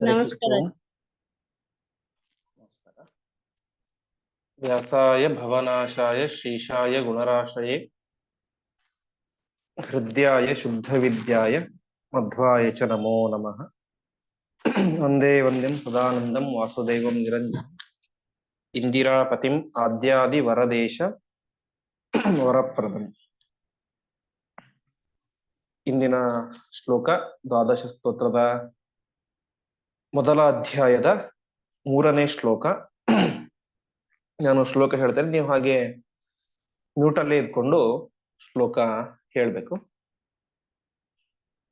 ಹರಿಃ ನಮಸ್ಕಾರ. ಓಂ. ನಮಸ್ಕಾರ. ವ್ಯಾಸಾಯ ಭವನಾಶಾಯ ಶ್ರೀಶಾಯ ಗುಣರಾಶಯೇ ಹೃದಯಾಯ ಶುದ್ಧವಿದ್ಯಾಯ ಮಧ್ವಾಯ ಚ ನಮೋ ನಮಃ ವಂದೇ ವಂದ್ಯಂ ಸದಾನಂದಂ ವಾಸುದೇವಂ ನಿರಂಜನ ಇಂದಿರಾಪತಿಂ ಆದ್ಯಾದಿ ವರದೇಶ ವರಪ್ರದಂ ಇಂದಿನ ಶ್ಲೋಕ ದ್ವಾದಶ ಸ್ತೋತ್ರದ ಮೊದಲ ಅಧ್ಯಾಯದ ಮೂರನೇ ಶ್ಲೋಕ. ನಾನು ಶ್ಲೋಕ ಹೇಳ್ತೇನೆ, ನೀವು ಹಾಗೆ ಮ್ಯೂಟಲ್ಲೇ ಇದ್ಕೊಂಡು ಶ್ಲೋಕ ಹೇಳಬೇಕು.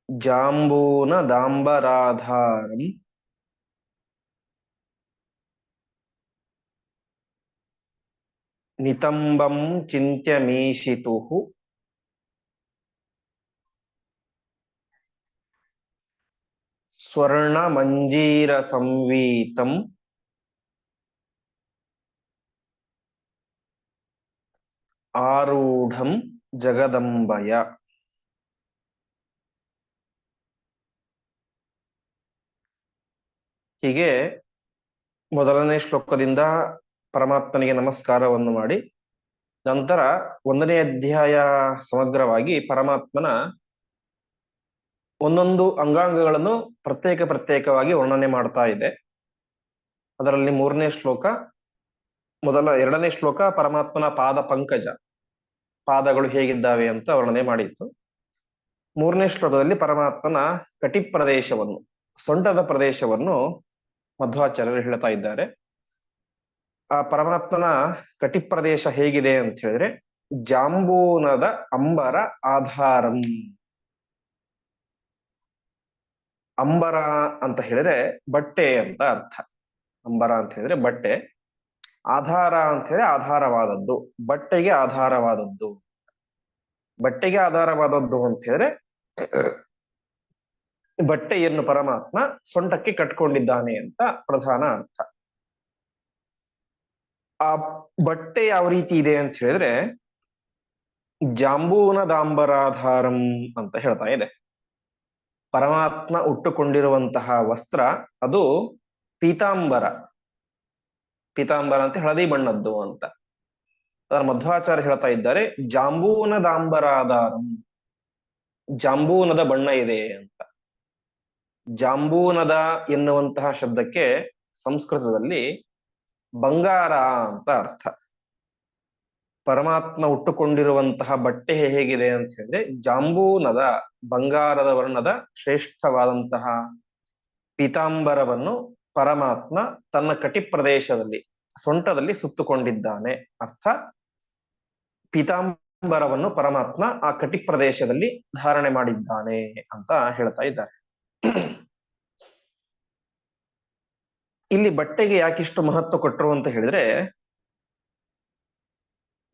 ಜಾಂಬೂನ ದಾಂಬರಾಧಾರಂ. ನಿತಂಬಂ ಚಿಂತ್ಯಮೀಶಿತುಃ ಸ್ವರ್ಣಮಂಜೀರ ಸಂವೀತಂ ಆರೂಢಂ ಜಗದಂಬಯ. ಹೀಗೆ ಮೊದಲನೇ ಶ್ಲೋಕದಿಂದ ಪರಮಾತ್ಮನಿಗೆ ನಮಸ್ಕಾರವನ್ನು ಮಾಡಿ, ನಂತರ ಒಂದನೇ ಅಧ್ಯಾಯ ಸಮಗ್ರವಾಗಿ ಪರಮಾತ್ಮನ ಒಂದೊಂದು ಅಂಗಾಂಗಗಳನ್ನು ಪ್ರತ್ಯೇಕ ಪ್ರತ್ಯೇಕವಾಗಿ ವರ್ಣನೆ ಮಾಡ್ತಾ ಇದೆ. ಅದರಲ್ಲಿ ಮೂರನೇ ಶ್ಲೋಕ, ಮೊದಲ ಎರಡನೇ ಶ್ಲೋಕ, ಪರಮಾತ್ಮನ ಪಾದ ಪಂಕಜ. ಪಾದಗಳು ಹೇಗಿದ್ದಾವೆ ಅಂತ ವರ್ಣನೆ ಮಾಡಿತ್ತು. ಮೂರನೇ ಶ್ಲೋಕದಲ್ಲಿ ಪರಮಾತ್ಮನ ಕಟಿ ಪ್ರದೇಶವನ್ನು ಸೊಂಟದ ಪ್ರದೇಶವನ್ನು ಮಧ್ವಾಚಾರ್ಯರು ಹೇಳ್ತಾ ಇದ್ದಾರೆ. ಆ ಪರಮಾತ್ಮನ ಕಟಿ ಪ್ರದೇಶ ಹೇಗಿದೆ ಅಂತ ಹೇಳಿದ್ರೆ, ಜಾಂಬೂನದ ಅಂಬರ ಆಧಾರಂ. ಅಂಬರ ಅಂತ ಹೇಳಿದ್ರೆ ಬಟ್ಟೆ ಅಂತ ಅರ್ಥ. ಅಂಬರ ಅಂತ ಹೇಳಿದ್ರೆ ಬಟ್ಟೆ. ಆಧಾರ ಅಂತ ಹೇಳಿದ್ರೆ ಆಧಾರವಾದದ್ದು. ಬಟ್ಟೆಗೆ ಆಧಾರವಾದದ್ದು. ಬಟ್ಟೆಗೆ ಆಧಾರವಾದದ್ದು ಅಂತ ಹೇಳಿದ್ರೆ ಬಟ್ಟೆಯನ್ನು ಪರಮಾತ್ಮ ಸೊಂಟಕ್ಕೆ ಕಟ್ಕೊಂಡಿದ್ದಾನೆ ಅಂತ ಪ್ರಧಾನ ಅರ್ಥ. ಆ ಬಟ್ಟೆ ಯಾವ ರೀತಿ ಇದೆ ಅಂತ ಹೇಳಿದ್ರೆ ಜಾಂಬೂನ ದಾಂಬರಾಧಾರಂ ಅಂತ ಹೇಳ್ತಾ ಇದೆ. ಪರಮಾತ್ಮ ಉಟ್ಟುಕೊಂಡಿರುವಂತಹ ವಸ್ತ್ರ ಅದು ಪೀತಾಂಬರ. ಪೀತಾಂಬರ ಅಂತ ಹಳದಿ ಬಣ್ಣದ್ದು ಅಂತ. ಅದರ ಮಧ್ವಾಚಾರ್ಯ ಹೇಳ್ತಾ ಇದ್ದಾರೆ ಜಾಂಬೂನದಾಂಬರಾಧಾರಂ ಜಾಂಬೂನದ ಬಣ್ಣ ಇದೆ ಅಂತ. ಜಾಂಬೂನದ ಎನ್ನುವಂತಹ ಶಬ್ದಕ್ಕೆ ಸಂಸ್ಕೃತದಲ್ಲಿ ಬಂಗಾರ ಅಂತ ಅರ್ಥ. ಪರಮಾತ್ಮ ಉಟ್ಟುಕೊಂಡಿರುವಂತಹ ಬಟ್ಟೆ ಹೇಗಿದೆ ಅಂತ ಹೇಳಿದ್ರೆ ಜಾಂಬೂನದ ಬಂಗಾರದ ವರ್ಣದ ಶ್ರೇಷ್ಠವಾದಂತಹ ಪೀತಾಂಬರವನ್ನು ಪರಮಾತ್ಮ ತನ್ನ ಕಟಿ ಪ್ರದೇಶದಲ್ಲಿ, ಸೊಂಟದಲ್ಲಿ ಸುತ್ತುಕೊಂಡಿದ್ದಾನೆ. ಅರ್ಥಾತ್ ಪೀತಾಂಬರವನ್ನು ಪರಮಾತ್ಮ ಆ ಕಟಿ ಪ್ರದೇಶದಲ್ಲಿ ಧಾರಣೆ ಮಾಡಿದ್ದಾನೆ ಅಂತ ಹೇಳ್ತಾ ಇದ್ದಾರೆ. ಇಲ್ಲಿ ಬಟ್ಟೆಗೆ ಯಾಕಿಷ್ಟು ಮಹತ್ವ ಕೊಟ್ಟರು ಅಂತ ಹೇಳಿದ್ರೆ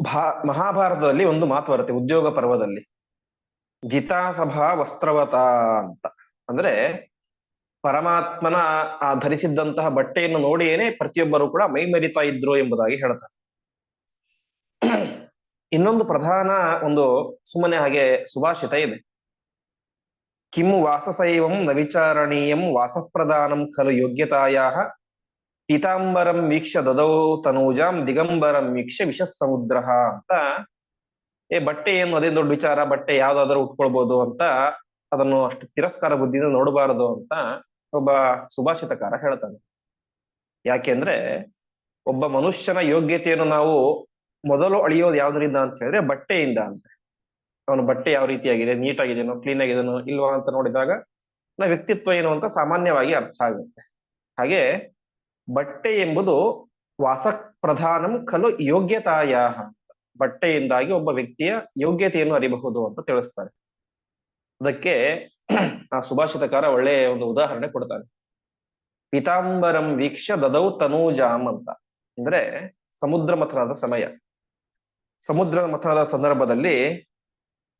ಭಾ, ಮಹಾಭಾರತದಲ್ಲಿ ಒಂದು ಮಾತು ಬರುತ್ತೆ, ಉದ್ಯೋಗ ಪರ್ವದಲ್ಲಿ. ಜಿತಾಸಭಾ ವಸ್ತ್ರವತ ಅಂತ. ಅಂದ್ರೆ ಪರಮಾತ್ಮನ ಆ ಧರಿಸಿದ್ದಂತಹ ಬಟ್ಟೆಯನ್ನು ನೋಡಿಯೇನೆ ಪ್ರತಿಯೊಬ್ಬರು ಕೂಡ ಮೈ ಮರಿತಾ ಇದ್ರು ಎಂಬುದಾಗಿ ಹೇಳ್ತಾರೆ. ಇನ್ನೊಂದು ಪ್ರಧಾನ ಒಂದು ಸುಮ್ಮನೆ ಹಾಗೆ ಸುಭಾಷಿತ ಇದೆ. ಕಿಂ ವಾಸಸೈವಂ ನ ವಿಚಾರಣೀಯಂ ವಾಸಪ್ರದಾನಂ ಖಲು ಯೋಗ್ಯತಾಯಾ ಪೀತಾಂಬರಂ ವೀಕ್ಷ ದದೌ ತನೂಜಾಂ ದಿಗಂಬರಂ ವೀಕ್ಷ ವಿಷ ಸಮುದ್ರ ಅಂತ. ಏ, ಬಟ್ಟೆ ಏನು? ಅದೇ ದೊಡ್ಡ ವಿಚಾರ? ಬಟ್ಟೆ ಯಾವ್ದಾದ್ರು ಉಟ್ಕೊಳ್ಬಹುದು ಅಂತ ಅದನ್ನು ಅಷ್ಟು ತಿರಸ್ಕಾರ ಬುದ್ಧಿಯಿಂದ ನೋಡಬಾರದು ಅಂತ ಒಬ್ಬ ಸುಭಾಷಿತಕಾರ ಹೇಳ್ತಾನೆ. ಯಾಕೆಂದ್ರೆ ಒಬ್ಬ ಮನುಷ್ಯನ ಯೋಗ್ಯತೆಯನ್ನು ನಾವು ಮೊದಲು ಅಳಿಯೋದು ಯಾವ್ದರಿಂದ ಅಂತ ಹೇಳಿದ್ರೆ ಬಟ್ಟೆಯಿಂದ ಅಂತ. ಅವನ ಬಟ್ಟೆ ಯಾವ ರೀತಿಯಾಗಿದೆ? ನೀಟಾಗಿದೆನೋ ಕ್ಲೀನ್ ಆಗಿದೆನೋ ಇಲ್ವಾ ಅಂತ ನೋಡಿದಾಗ, ನಾ ವ್ಯಕ್ತಿತ್ವ ಏನು ಅಂತ ಸಾಮಾನ್ಯವಾಗಿ ಅರ್ಥ ಆಗುತ್ತೆ. ಹಾಗೆ ಬಟ್ಟೆ ಎಂಬುದು ವಾಸ ಪ್ರಧಾನಂ ಖಲು ಯೋಗ್ಯತಾಯ ಬಟ್ಟೆಯಿಂದಾಗಿ ಒಬ್ಬ ವ್ಯಕ್ತಿಯ ಯೋಗ್ಯತೆಯನ್ನು ಅರಿಬಹುದು ಅಂತ ತಿಳಿಸ್ತಾರೆ. ಅದಕ್ಕೆ ಆ ಸುಭಾಷಿತಕಾರ ಒಳ್ಳೆಯ ಒಂದು ಉದಾಹರಣೆ ಕೊಡ್ತಾನೆ ಪೀತಾಂಬರಂ ವೀಕ್ಷ ದದೌ ತನೂಜಾಮ್ ಅಂತ. ಅಂದ್ರೆ ಸಮುದ್ರ ಮಥನದ ಸಮಯ. ಸಮುದ್ರ ಮಥನದ ಸಂದರ್ಭದಲ್ಲಿ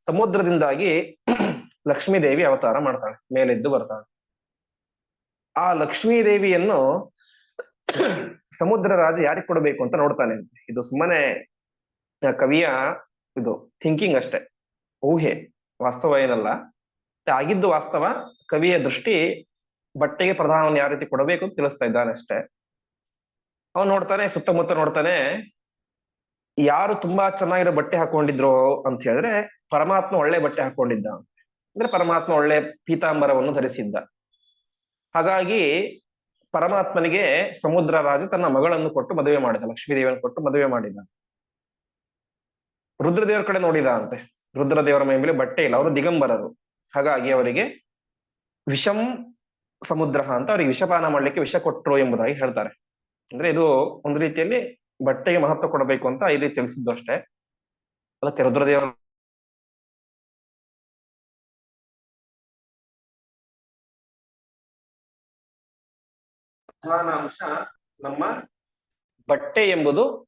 ಸಮುದ್ರದಿಂದಾಗಿ ಲಕ್ಷ್ಮೀದೇವಿ ಅವತಾರ ಮಾಡ್ತಾಳೆ, ಮೇಲೆದ್ದು ಬರ್ತಾಳೆ. ಆ ಲಕ್ಷ್ಮೀ ದೇವಿಯನ್ನು ಸಮುದ್ರ ರಾಜ ಯಾರಿಗೆ ಕೊಡಬೇಕು ಅಂತ ನೋಡ್ತಾನೆ. ಇದು ಸುಮ್ಮನೆ ಕವಿಯ ಇದು ಥಿಂಕಿಂಗ್ ಅಷ್ಟೇ. ಊಹೆ, ವಾಸ್ತವ ಏನಲ್ಲ. ಆಗಿದ್ದು ವಾಸ್ತವ, ಕವಿಯ ದೃಷ್ಟಿ ಬಟ್ಟೆಗೆ ಪ್ರಧಾನವನ್ನು ಯಾವ ರೀತಿ ಕೊಡಬೇಕು ಅಂತ ತಿಳಿಸ್ತಾ ಇದ್ದಾನೆ ಅಷ್ಟೇ. ಅವನು ನೋಡ್ತಾನೆ, ಸುತ್ತಮುತ್ತ ನೋಡ್ತಾನೆ, ಯಾರು ತುಂಬಾ ಚೆನ್ನಾಗಿರೋ ಬಟ್ಟೆ ಹಾಕೊಂಡಿದ್ರು ಅಂತ ಹೇಳಿದ್ರೆ ಪರಮಾತ್ಮ ಒಳ್ಳೆ ಬಟ್ಟೆ ಹಾಕೊಂಡಿದ್ದ. ಅಂದ್ರೆ ಪರಮಾತ್ಮ ಒಳ್ಳೆ ಪೀತಾಂಬರವನ್ನು ಧರಿಸಿದ್ದ. ಹಾಗಾಗಿ ಪರಮಾತ್ಮನಿಗೆ ಸಮುದ್ರ ರಾಜ ತನ್ನ ಮಗಳನ್ನು ಕೊಟ್ಟು ಮದುವೆ ಮಾಡಿದ ಲಕ್ಷ್ಮೀದೇವಿಯನ್ನು ಕೊಟ್ಟು ಮದುವೆ ಮಾಡಿದ. ರುದ್ರದೇವರ ಕಡೆ ನೋಡಿದ ಅಂತೆ ರುದ್ರದೇವರ ಮೈ ಮೇಲೆ ಬಟ್ಟೆ ಇಲ್ಲ, ಅವರು ದಿಗಂಬರರು. ಹಾಗಾಗಿ ಅವರಿಗೆ ವಿಷಂ ಸಮುದ್ರ ಅಂತ ಅವರಿಗೆ ವಿಷಪಾನ ಮಾಡ್ಲಿಕ್ಕೆ ವಿಷ ಕೊಟ್ಟರು ಎಂಬುದಾಗಿ ಹೇಳ್ತಾರೆ. ಅಂದ್ರೆ ಇದು ಒಂದು ರೀತಿಯಲ್ಲಿ ಬಟ್ಟೆಗೆ ಮಹತ್ವ ಕೊಡಬೇಕು ಅಂತ ಇಲ್ಲಿ ತಿಳಿಸಿದ್ದು ಅಷ್ಟೇ. ಅದಕ್ಕೆ ರುದ್ರದೇವರ ಪ್ರಧಾನ ಅಂಶ ನಮ್ಮ ಬಟ್ಟೆ ಎಂಬುದು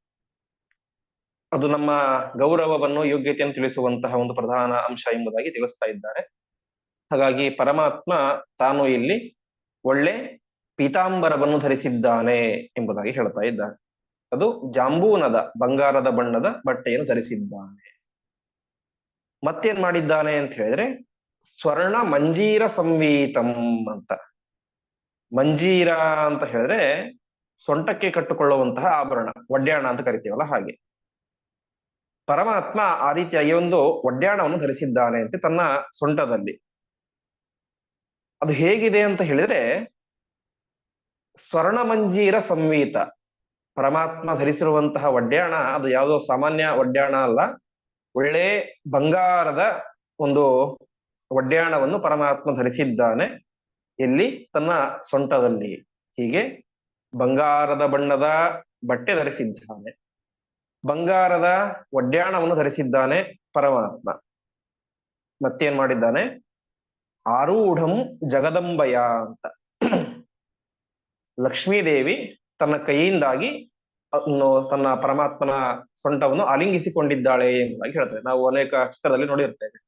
ಅದು ನಮ್ಮ ಗೌರವವನ್ನು, ಯೋಗ್ಯತೆಯನ್ನು ತಿಳಿಸುವಂತಹ ಒಂದು ಪ್ರಧಾನ ಅಂಶ ಎಂಬುದಾಗಿ ತಿಳಿಸ್ತಾ ಇದ್ದಾರೆ. ಹಾಗಾಗಿ ಪರಮಾತ್ಮ ತಾನು ಇಲ್ಲಿ ಒಳ್ಳೆ ಪೀತಾಂಬರವನ್ನು ಧರಿಸಿದ್ದಾನೆ ಎಂಬುದಾಗಿ ಹೇಳ್ತಾ ಇದ್ದಾರೆ. ಅದು ಜಾಂಬೂನದ, ಬಂಗಾರದ ಬಣ್ಣದ ಬಟ್ಟೆಯನ್ನು ಧರಿಸಿದ್ದಾನೆ. ಮತ್ತೇನ್ ಮಾಡಿದ್ದಾನೆ ಅಂತ ಹೇಳಿದ್ರೆ ಸ್ವರ್ಣ ಮಂಜೀರ ಸಂವೀತಂ ಅಂತ. ಮಂಜೀರ ಅಂತ ಹೇಳಿದ್ರೆ ಸೊಂಟಕ್ಕೆ ಕಟ್ಟುಕೊಳ್ಳುವಂತಹ ಆಭರಣ ಒಡ್ಯಾಣ ಅಂತ ಕರಿತೀವಲ್ಲ ಹಾಗೆ. ಪರಮಾತ್ಮ ಆ ರೀತಿಯಾಗಿ ಒಂದು ಒಡ್ಯಾಣವನ್ನು ಧರಿಸಿದ್ದಾನೆ ಅಂತ ತನ್ನ ಸೊಂಟದಲ್ಲಿ. ಅದು ಹೇಗಿದೆ ಅಂತ ಹೇಳಿದ್ರೆ ಸ್ವರ್ಣ ಮಂಜೀರ ಸಂವೀತ. ಪರಮಾತ್ಮ ಧರಿಸಿರುವಂತಹ ಒಡ್ಯಾಣ ಅದು ಯಾವುದೋ ಸಾಮಾನ್ಯ ಒಡ್ಯಾಣ ಅಲ್ಲ, ಒಳ್ಳೆ ಬಂಗಾರದ ಒಂದು ಒಡ್ಯಾಣವನ್ನು ಪರಮಾತ್ಮ ಧರಿಸಿದ್ದಾನೆ. ಎಲ್ಲಿ ತನ್ನ ಸೊಂಟದಲ್ಲಿ ಹೀಗೆ ಬಂಗಾರದ ಬಣ್ಣದ ಬಟ್ಟೆ ಧರಿಸಿದ್ದಾನೆ. ಬಂಗಾರದ ಒಡ್ಯಾಣವನ್ನು ಧರಿಸಿದ್ದಾನೆ ಪರಮಾತ್ಮ. ಮತ್ತೇನ್ ಮಾಡಿದ್ದಾನೆ? ಆರೂಢಂ ಜಗದಂಬಯ ಅಂತ. ಲಕ್ಷ್ಮೀದೇವಿ ತನ್ನ ಕೈಯಿಂದಾಗಿ ತನ್ನ ಪರಮಾತ್ಮನ ಸೊಂಟವನ್ನು ಅಲಿಂಗಿಸಿಕೊಂಡಿದ್ದಾಳೆ ಎಂಬುದಾಗಿ ಹೇಳ್ತಾರೆ. ನಾವು ಅನೇಕ ಚಿತ್ರದಲ್ಲಿ ನೋಡಿರ್ತೇವೆ.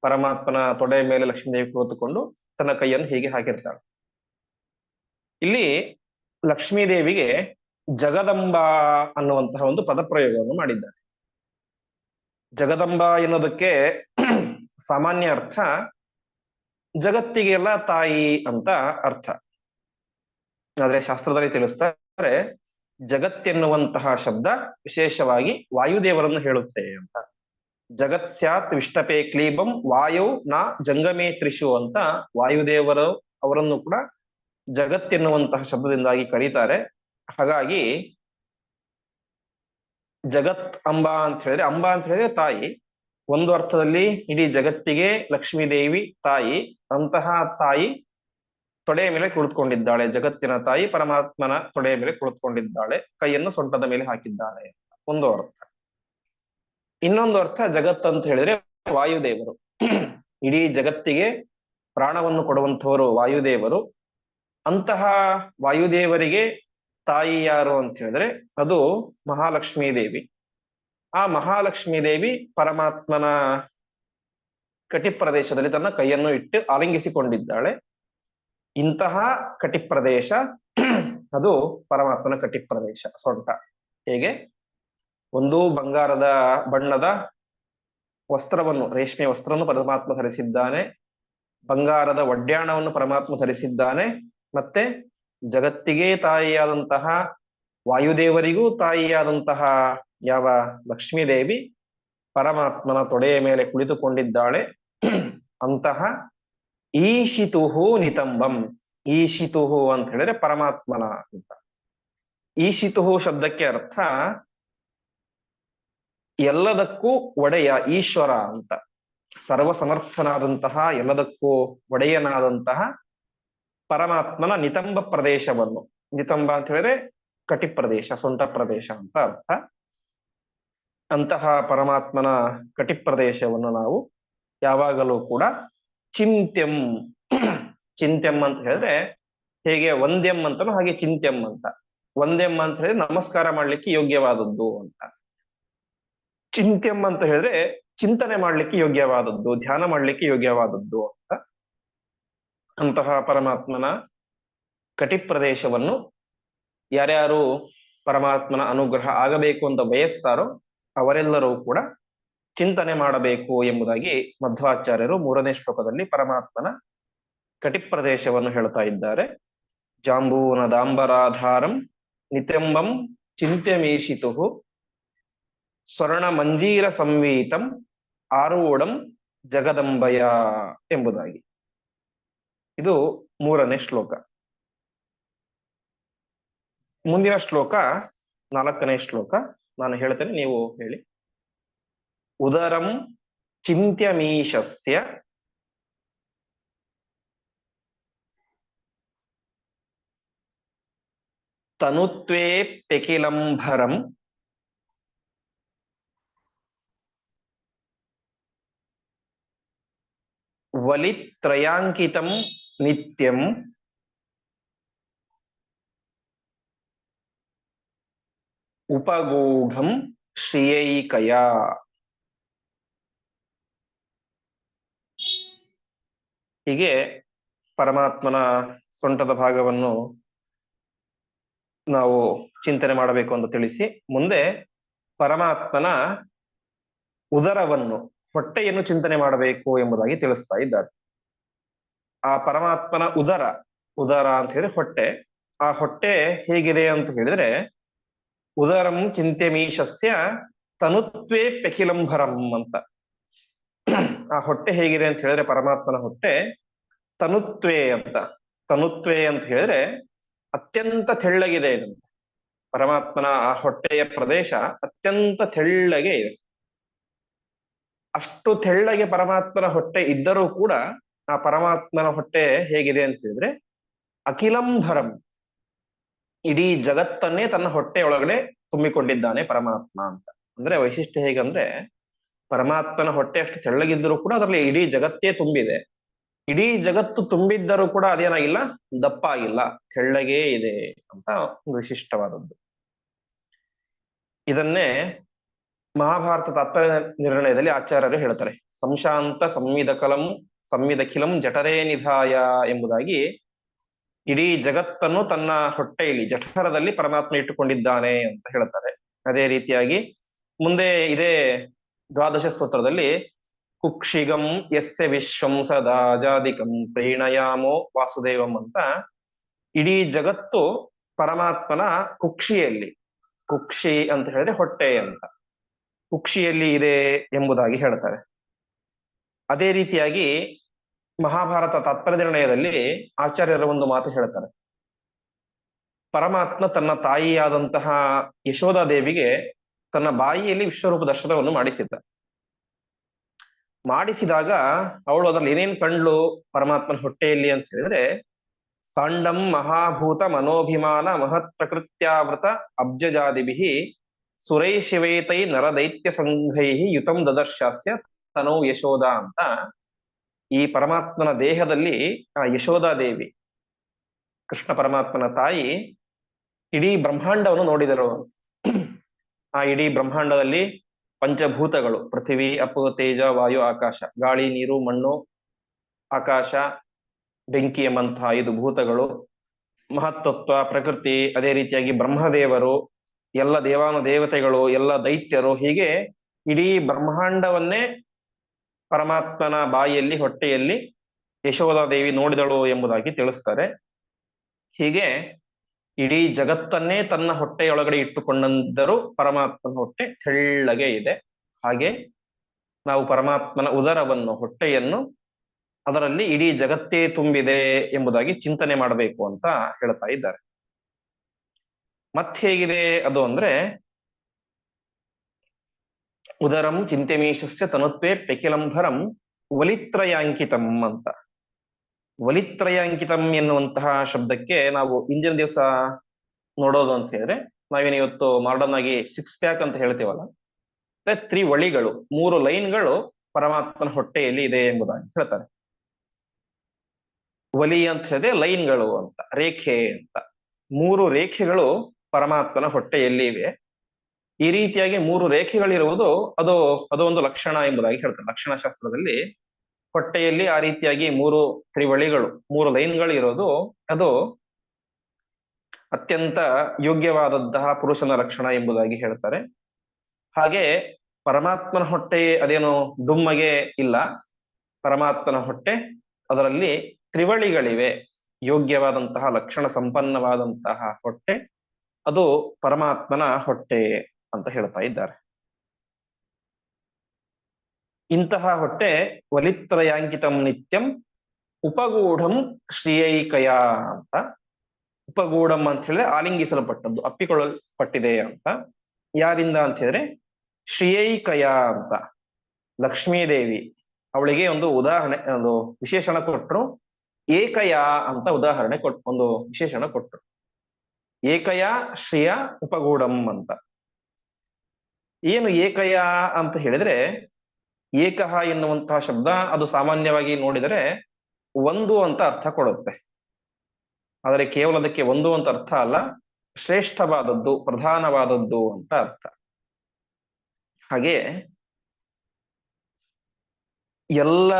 ಪರಮಾತ್ಮನ ತೊಡೆಯ ಮೇಲೆ ಲಕ್ಷ್ಮೀದೇವಿ ಕುಳಿತುಕೊಂಡು ತನ್ನ ಕೈಯನ್ನು ಹೀಗೆ ಹಾಕಿರ್ತಾಳೆ ಇಲ್ಲಿ ಲಕ್ಷ್ಮೀದೇವಿಗೆ ಜಗದಂಬ ಅನ್ನುವಂತಹ ಒಂದು ಪದಪ್ರಯೋಗವನ್ನು ಮಾಡಿದ್ದಾರೆ. ಜಗದಂಬ ಎನ್ನುವುದಕ್ಕೆ ಸಾಮಾನ್ಯ ಅರ್ಥ ಜಗತ್ತಿಗೆಲ್ಲ ತಾಯಿ ಅಂತ ಅರ್ಥ. ಆದ್ರೆ ಶಾಸ್ತ್ರದಲ್ಲಿ ತಿಳಿಸ್ತಾರೆ, ಜಗತ್ತೆನ್ನುವಂತಹ ಶಬ್ದ ವಿಶೇಷವಾಗಿ ವಾಯುದೇವರನ್ನು ಹೇಳುತ್ತೆ ಅಂತ. ಜಗತ್ ಸ್ಯಾತ್ ವಿಷ್ಟಪೇ ಕ್ಲೀಬಂ ವಾಯು ನ ಜಂಗಮೇ ತ್ರಿಶು ಅಂತ ವಾಯುದೇವರು ಅವರನ್ನು ಕೂಡ ಜಗತ್ತೆನ್ನುವಂತಹ ಶಬ್ದದಿಂದಾಗಿ ಕರೀತಾರೆ. ಹಾಗಾಗಿ ಜಗತ್ ಅಂಬಾ ಅಂತ ಹೇಳಿದ್ರೆ, ಅಂಬಾ ಅಂತ ಹೇಳಿದ್ರೆ ತಾಯಿ. ಒಂದು ಅರ್ಥದಲ್ಲಿ ಇಡೀ ಜಗತ್ತಿಗೆ ಲಕ್ಷ್ಮೀದೇವಿ ತಾಯಿ. ಅಂತಹ ತಾಯಿ ತೊಡೆಯ ಮೇಲೆ ಕುಳಿತುಕೊಂಡಿದ್ದಾಳೆ. ಜಗತ್ತಿನ ತಾಯಿ ಪರಮಾತ್ಮನ ತೊಡೆಯ ಮೇಲೆ ಕುಳಿತುಕೊಂಡಿದ್ದಾಳೆ. ಕೈಯನ್ನು ಸೊಂಟದ ಮೇಲೆ ಹಾಕಿದ್ದಾಳೆ ಒಂದು ಅರ್ಥ. ಇನ್ನೊಂದು ಅರ್ಥ ಜಗತ್ ಅಂತ ಹೇಳಿದ್ರೆ ವಾಯುದೇವರು. ಇಡೀ ಜಗತ್ತಿಗೆ ಪ್ರಾಣವನ್ನು ಕೊಡುವಂಥವರು ವಾಯುದೇವರು. ಅಂತಹ ವಾಯುದೇವರಿಗೆ ತಾಯಿ ಯಾರು ಅಂತ ಹೇಳಿದ್ರೆ ಅದು ಮಹಾಲಕ್ಷ್ಮೀ ದೇವಿ. ಆ ಮಹಾಲಕ್ಷ್ಮೀ ದೇವಿ ಪರಮಾತ್ಮನ ಕಟಿ ಪ್ರದೇಶದಲ್ಲಿ ತನ್ನ ಕೈಯನ್ನು ಇಟ್ಟು ಆಲಿಂಗಿಸಿಕೊಂಡಿದ್ದಾಳೆ ಇಂತಹ ಕಟಿ ಪ್ರದೇಶ ಅದು ಪರಮಾತ್ಮನ ಕಟಿ ಪ್ರದೇಶ ಸೊಂಟ ಹೇಗೆ? ಒಂದು ಬಂಗಾರದ ಬಣ್ಣದ ವಸ್ತ್ರವನ್ನು, ರೇಷ್ಮೆ ವಸ್ತ್ರವನ್ನು ಪರಮಾತ್ಮ ಧರಿಸಿದ್ದಾನೆ. ಬಂಗಾರದ ಒಡ್ಯಾಣವನ್ನು ಪರಮಾತ್ಮ ಧರಿಸಿದ್ದಾನೆ. ಮತ್ತೆ ಜಗತ್ತಿಗೆ ತಾಯಿಯಾದಂತಹ, ವಾಯುದೇವರಿಗೂ ತಾಯಿಯಾದಂತಹ ಯಾವ ಲಕ್ಷ್ಮೀದೇವಿ ಪರಮಾತ್ಮನ ತೊಡೆಯ ಮೇಲೆ ಕುಳಿತುಕೊಂಡಿದ್ದಾಳೆ. ಅಂತಹ ಈಶಿತುಹು ನಿತಂಬಂ. ಈಶಿತುಹು ಅಂತ ಹೇಳಿದ್ರೆ ಪರಮಾತ್ಮನ ಅಂತ. ಈಶಿತುಹು ಶಬ್ದಕ್ಕೆ ಅರ್ಥ ಎಲ್ಲದಕ್ಕೂ ಒಡೆಯ ಈಶ್ವರ ಅಂತ. ಸರ್ವ ಸಮರ್ಥನಾದಂತಹ ಎಲ್ಲದಕ್ಕೂ ಒಡೆಯನಾದಂತಹ ಪರಮಾತ್ಮನ ನಿತಂಬ ಪ್ರದೇಶವನ್ನು. ನಿತಂಬ ಅಂತ ಹೇಳಿದ್ರೆ ಕಟಿ ಪ್ರದೇಶ, ಸೊಂಟ ಪ್ರದೇಶ ಅಂತ ಅರ್ಥ. ಅಂತಹ ಪರಮಾತ್ಮನ ಕಟಿ ಪ್ರದೇಶವನ್ನು ನಾವು ಯಾವಾಗಲೂ ಕೂಡ ಚಿಂತ್ಯಂ. ಚಿಂತ್ಯಂ ಅಂತ ಹೇಳಿದ್ರೆ ಹೇಗೆ ಒಂದೆಂ ಅಂತನೋ ಹಾಗೆ ಚಿಂತ್ಯಂ ಅಂತ. ಒಂದೆಂ ಅಂತ ಹೇಳಿದ್ರೆ ನಮಸ್ಕಾರ ಮಾಡ್ಲಿಕ್ಕೆ ಯೋಗ್ಯವಾದದ್ದು ಅಂತ. ಚಿಂತ್ಯಂ ಅಂತ ಹೇಳಿದ್ರೆ ಚಿಂತನೆ ಮಾಡ್ಲಿಕ್ಕೆ ಯೋಗ್ಯವಾದದ್ದು, ಧ್ಯಾನ ಮಾಡ್ಲಿಕ್ಕೆ ಯೋಗ್ಯವಾದದ್ದು ಅಂತ. ಅಂತಹ ಪರಮಾತ್ಮನ ಕಟಿ ಪ್ರದೇಶವನ್ನು ಯಾರ್ಯಾರು ಪರಮಾತ್ಮನ ಅನುಗ್ರಹ ಆಗಬೇಕು ಅಂತ ಬಯಸ್ತಾರೋ ಅವರೆಲ್ಲರೂ ಕೂಡ ಚಿಂತನೆ ಮಾಡಬೇಕು ಎಂಬುದಾಗಿ ಮಧ್ವಾಚಾರ್ಯರು ಮೂರನೇ ಶ್ಲೋಕದಲ್ಲಿ ಪರಮಾತ್ಮನ ಕಟಿ ಪ್ರದೇಶವನ್ನು ಹೇಳ್ತಾ ಇದ್ದಾರೆ. ಜಾಂಬೂನದಾಂಬರಾಧಾರಂ ನಿತ್ಯಂಬಂ ಚಿಂತ್ಯಮೀಶಿತು ಸ್ವರ್ಣ ಮಂಜೀರ ಸಂವೀತಂ ಆರೂಢಂ ಜಗದಂಬಯ ಎಂಬುದಾಗಿ. ಇದು ಮೂರನೇ ಶ್ಲೋಕ. ಮುಂದಿನ ಶ್ಲೋಕ, ನಾಲ್ಕನೇ ಶ್ಲೋಕ ನಾನು ಹೇಳ್ತೇನೆ, ನೀವು ಹೇಳಿ. ಉದರಂ ಚಿಂತ್ಯಮೀಶಸ್ಯ ತನುತ್ವೇಪ್ಯಖಿಲಂಭರಂ ವಲಿತ್ರಯಾಂಕಿತಂ ನಿತ್ಯಂ. ಉಪಗೂಢಂ ಶ್ರಿಯೈಕಯ. ಹೀಗೆ ಪರಮಾತ್ಮನ ಸೊಂಟದ ಭಾಗವನ್ನು ನಾವು ಚಿಂತನೆ ಮಾಡಬೇಕು ಅಂತ ತಿಳಿಸಿ, ಮುಂದೆ ಪರಮಾತ್ಮನ ಉದರವನ್ನು ಹೊಟ್ಟೆಯನ್ನು ಚಿಂತನೆ ಮಾಡಬೇಕು ಎಂಬುದಾಗಿ ತಿಳಿಸ್ತಾ ಇದ್ದಾರೆ. ಆ ಪರಮಾತ್ಮನ ಉದರ ಉದರ ಅಂತ ಹೇಳಿ ಹೊಟ್ಟೆ. ಆ ಹೊಟ್ಟೆ ಹೇಗಿದೆ ಅಂತ ಹೇಳಿದ್ರೆ, ಉದರಂ ಚಿಂತ್ಯಮೀಶಸ್ಯ ತನುತ್ವೇ ಪೆಕಿಲಂಭರಂ ಅಂತ. ಆ ಹೊಟ್ಟೆ ಹೇಗಿದೆ ಅಂತ ಹೇಳಿದ್ರೆ ಪರಮಾತ್ಮನ ಹೊಟ್ಟೆ ತನುತ್ವೇ ಅಂತ. ತನುತ್ವೇ ಅಂತ ಹೇಳಿದ್ರೆ ಅತ್ಯಂತ ತೆಳ್ಳಗಿದೆ. ಪರಮಾತ್ಮನ ಆ ಹೊಟ್ಟೆಯ ಪ್ರದೇಶ ಅತ್ಯಂತ ತೆಳ್ಳಗೆ ಇದೆ. ಅಷ್ಟು ತೆಳ್ಳಗೆ ಪರಮಾತ್ಮನ ಹೊಟ್ಟೆ ಇದ್ದರೂ ಕೂಡ ಆ ಪರಮಾತ್ಮನ ಹೊಟ್ಟೆ ಹೇಗಿದೆ ಅಂತ ಹೇಳಿದ್ರೆ ಅಖಿಲಂಭರಂ ಇಡೀ ಜಗತ್ತನ್ನೇ ತನ್ನ ಹೊಟ್ಟೆ ಒಳಗಡೆ ತುಂಬಿಕೊಂಡಿದ್ದಾನೆ ಪರಮಾತ್ಮ ಅಂತ. ಅಂದ್ರೆ ವೈಶಿಷ್ಟ್ಯ ಹೇಗಂದ್ರೆ, ಪರಮಾತ್ಮನ ಹೊಟ್ಟೆ ಅಷ್ಟು ತೆಳ್ಳಗಿದ್ದರೂ ಕೂಡ ಅದರಲ್ಲಿ ಇಡೀ ಜಗತ್ತೇ ತುಂಬಿದೆ. ಇಡೀ ಜಗತ್ತು ತುಂಬಿದ್ದರೂ ಕೂಡ ಅದೇನಾಗಿಲ್ಲ? ದಪ್ಪ ಆಗಿಲ್ಲ ತೆಳ್ಳಗೇ ಇದೆ ಅಂತ ಒಂದು ವಿಶಿಷ್ಟವಾದದ್ದು. ಇದನ್ನೇ ಮಹಾಭಾರತ ತಾತ್ಪರ್ಯ ನಿರ್ಣಯದಲ್ಲಿ ಆಚಾರ್ಯರು ಹೇಳ್ತಾರೆ, ಸಂಶಾಂತ ಸಂವಿಧಕಲಂ ಸಂವಿಧಖಿಲಂ ಜಠರೇ ನಿಧಾಯ ಎಂಬುದಾಗಿ, ಇಡೀ ಜಗತ್ತನ್ನು ತನ್ನ ಹೊಟ್ಟೆಯಲ್ಲಿ, ಜಠರದಲ್ಲಿ ಪರಮಾತ್ಮ ಇಟ್ಟುಕೊಂಡಿದ್ದಾನೆ ಅಂತ ಹೇಳ್ತಾರೆ. ಅದೇ ರೀತಿಯಾಗಿ ಮುಂದೆ ಇದೇ ದ್ವಾದಶ ಸ್ತೋತ್ರದಲ್ಲಿ, ಕುಕ್ಷಿಗಂ ಯಸ್ಯ ವಿಶ್ವಂ ಸದಾಜಾದಿಕಂ ಪ್ರೇಣಯಾಮೋ ವಾಸುದೇವಂ ಅಂತ, ಇಡೀ ಜಗತ್ತು ಪರಮಾತ್ಮನ ಕುಕ್ಷಿಯಲ್ಲಿ, ಕುಕ್ಷಿ ಅಂತ ಹೇಳಿದ್ರೆ ಹೊಟ್ಟೆ ಅಂತ. ಕುಕ್ಷಿಯಲ್ಲಿ ಇದೆ ಎಂಬುದಾಗಿ ಹೇಳ್ತಾರೆ. ಅದೇ ರೀತಿಯಾಗಿ ಮಹಾಭಾರತ ತಾತ್ಪರ್ಯ ನಿರ್ಣಯದಲ್ಲಿ ಆಚಾರ್ಯರ ಒಂದು ಮಾತು ಹೇಳ್ತಾರೆ. ಪರಮಾತ್ಮ ತನ್ನ ತಾಯಿಯಾದಂತಹ ಯಶೋಧಾ ದೇವಿಗೆ ತನ್ನ ಬಾಯಿಯಲ್ಲಿ ವಿಶ್ವರೂಪ ದರ್ಶನವನ್ನು ಮಾಡಿಸಿದ್ದ. ಮಾಡಿಸಿದಾಗ ಅವಳು ಅದರಲ್ಲಿ ಏನೇನ್ ಕಂಡ್ಲು ಪರಮಾತ್ಮನ ಹೊಟ್ಟೆಯಲ್ಲಿ ಅಂತ ಹೇಳಿದ್ರೆ, ಸಾಂಡಂ ಮಹಾಭೂತ ಮನೋಭಿಮಾನ ಮಹತ್ ಪ್ರಕೃತ್ಯಾವೃತ ಅಬ್ಜಜಾದಿಭಿ ಸುರೈ ಶಿವೈತೈ ನರದೈತ್ಯ ಸಂಘೈ ಯುತಂ ದದರ್ಶಾಸ್ಯ ತನೋ ಯಶೋಧ ಅಂತ. ಈ ಪರಮಾತ್ಮನ ದೇಹದಲ್ಲಿ, ಆ ಯಶೋಧಾ ದೇವಿ, ಕೃಷ್ಣ ಪರಮಾತ್ಮನ ತಾಯಿ ಇಡೀ ಬ್ರಹ್ಮಾಂಡವನ್ನು ನೋಡಿದರು. ಆ ಇಡೀ ಬ್ರಹ್ಮಾಂಡದಲ್ಲಿ ಪಂಚಭೂತಗಳು, ಪೃಥ್ವಿ ಅಪು ತೇಜ, ವಾಯು, ಆಕಾಶ, ಗಾಳಿ, ನೀರು, ಮಣ್ಣು, ಆಕಾಶ, ಬೆಂಕಿ ಎಂಬಂತಹ ಐದು ಭೂತಗಳು ಮಹತ್ತತ್ವ ಪ್ರಕೃತಿ, ಅದೇ ರೀತಿಯಾಗಿ ಬ್ರಹ್ಮದೇವರು ಎಲ್ಲ ದೇವಾನು ದೇವತೆಗಳು, ಎಲ್ಲ ದೈತ್ಯರು ಹೀಗೆ ಇಡೀ ಬ್ರಹ್ಮಾಂಡವನ್ನೇ ಪರಮಾತ್ಮನ ಬಾಯಿಯಲ್ಲಿ ಹೊಟ್ಟೆಯಲ್ಲಿ ಯಶೋಧಾ ದೇವಿ ನೋಡಿದಳು ಎಂಬುದಾಗಿ ತಿಳಿಸ್ತಾರೆ. ಹೀಗೆ ಇಡೀ ಜಗತ್ತನ್ನೇ ತನ್ನ ಹೊಟ್ಟೆಯೊಳಗಡೆ ಇಟ್ಟುಕೊಂಡಂದರೂ ಪರಮಾತ್ಮನ ಹೊಟ್ಟೆ ತೆಳ್ಳಗೆ ಇದೆ. ಹಾಗೆ ನಾವು ಪರಮಾತ್ಮನ ಉದರವನ್ನು, ಹೊಟ್ಟೆಯನ್ನು ಅದರಲ್ಲಿ ಇಡೀ ಜಗತ್ತೇ ತುಂಬಿದೆ ಎಂಬುದಾಗಿ ಚಿಂತನೆ ಮಾಡಬೇಕು ಅಂತ ಹೇಳ್ತಾ ಇದ್ದಾರೆ. ಮತ್ ಹೇಗಿದೆ ಅದು ಅಂದ್ರೆ, ಉದರಂ ಚಿಂತೆಮೀಶಸ್ಯ ತನುತ್ವೇ ಪೆಕಿಲಂಭರಂ ವಲಿತ್ರಯಾಂಕಿತಂ ಅಂತ. ವಲಿತ್ರಯಾಂಕಿತಂ ಎನ್ನುವಂತಹ ಶಬ್ದಕ್ಕೆ ನಾವು ಇಂದಿನ ದಿವಸ ನೋಡೋದು ಅಂತ ಹೇಳಿದ್ರೆ, ನಾವೇನು ಇವತ್ತು ಮಾಡರ್ನ್ ಆಗಿ ಸಿಕ್ಸ್ ಪ್ಯಾಕ್ ಅಂತ ಹೇಳ್ತೀವಲ್ಲ ತ್ರಿ ವಳಿಗಳು ಮೂರು ಲೈನ್ಗಳು ಪರಮಾತ್ಮನ ಹೊಟ್ಟೆಯಲ್ಲಿ ಇದೆ ಎಂಬುದಾಗಿ ಹೇಳ್ತಾರೆ. ವಲಿ ಅಂತ ಹೇಳಿದ್ರೆ ಲೈನ್ಗಳು ಅಂತ, ರೇಖೆ ಅಂತ. ಮೂರು ರೇಖೆಗಳು ಪರಮಾತ್ಮನ ಹೊಟ್ಟೆಯಲ್ಲಿ ಇವೆ. ಈ ರೀತಿಯಾಗಿ ಮೂರು ರೇಖೆಗಳಿರುವುದು ಅದು ಅದು ಒಂದು ಲಕ್ಷಣ ಎಂಬುದಾಗಿ ಹೇಳ್ತಾರೆ. ಲಕ್ಷಣ ಶಾಸ್ತ್ರದಲ್ಲಿ ಹೊಟ್ಟೆಯಲ್ಲಿ ಆ ರೀತಿಯಾಗಿ ಮೂರು ತ್ರಿವಳಿಗಳು, ಮೂರು ಲೈನ್ಗಳು ಇರೋದು ಅದು ಅತ್ಯಂತ ಯೋಗ್ಯವಾದಂತಹ ಪುರುಷನ ಲಕ್ಷಣ ಎಂಬುದಾಗಿ ಹೇಳ್ತಾರೆ. ಹಾಗೆ ಪರಮಾತ್ಮನ ಹೊಟ್ಟೆ ಅದೇನು ಡುಮ್ಮಗೆ ಇಲ್ಲ. ಪರಮಾತ್ಮನ ಹೊಟ್ಟೆ ಅದರಲ್ಲಿ ತ್ರಿವಳಿಗಳಿವೆ. ಯೋಗ್ಯವಾದಂತಹ, ಲಕ್ಷಣ ಸಂಪನ್ನವಾದಂತಹ ಹೊಟ್ಟೆ. ಅದು ಪರಮಾತ್ಮನ ಹೊಟ್ಟೆ ಅಂತ ಹೇಳ್ತಾ ಇದ್ದಾರೆ. ಇಂತಹ ಹೊಟ್ಟೆ ವಲಿತ್ರಯಾಂಕಿತಂ ನಿತ್ಯಂ ಉಪಗೂಢಂ ಶ್ರೀಯೈಕಯ ಅಂತ. ಉಪಗೂಢಂ ಅಂತ ಹೇಳಿದ್ರೆ ಆಲಿಂಗಿಸಲ್ಪಟ್ಟದ್ದು, ಅಪ್ಪಿಕೊಳ್ಳಲ್ಪಟ್ಟಿದೆ ಅಂತ. ಯಾರಿಂದ ಅಂತ ಹೇಳಿದ್ರೆ ಶ್ರೀಯೈಕಯ ಅಂತ. ಲಕ್ಷ್ಮೀದೇವಿ ಅವಳಿಗೆ ಒಂದು ಉದಾಹರಣೆ, ಒಂದು ವಿಶೇಷಣ ಕೊಟ್ಟರು ಏಕಯ ಅಂತ ಉದಾಹರಣೆ ಕೊಟ್, ಒಂದು ವಿಶೇಷಣ ಕೊಟ್ಟರು ಏಕಯ ಶ್ರೇಯ ಉಪಗೂಢಂ ಅಂತ. ಏನು ಏಕಯ ಅಂತ ಹೇಳಿದ್ರೆ ಏಕಹ ಎನ್ನುವಂತಹ ಶಬ್ದ ಅದು ಸಾಮಾನ್ಯವಾಗಿ ನೋಡಿದರೆ ಒಂದು ಅಂತ ಅರ್ಥ ಕೊಡುತ್ತೆ. ಆದರೆ ಕೇವಲ ಅದಕ್ಕೆ ಒಂದು ಅಂತ ಅರ್ಥ ಅಲ್ಲ, ಶ್ರೇಷ್ಠವಾದದ್ದು, ಪ್ರಧಾನವಾದದ್ದು ಅಂತ ಅರ್ಥ. ಹಾಗೆ ಎಲ್ಲ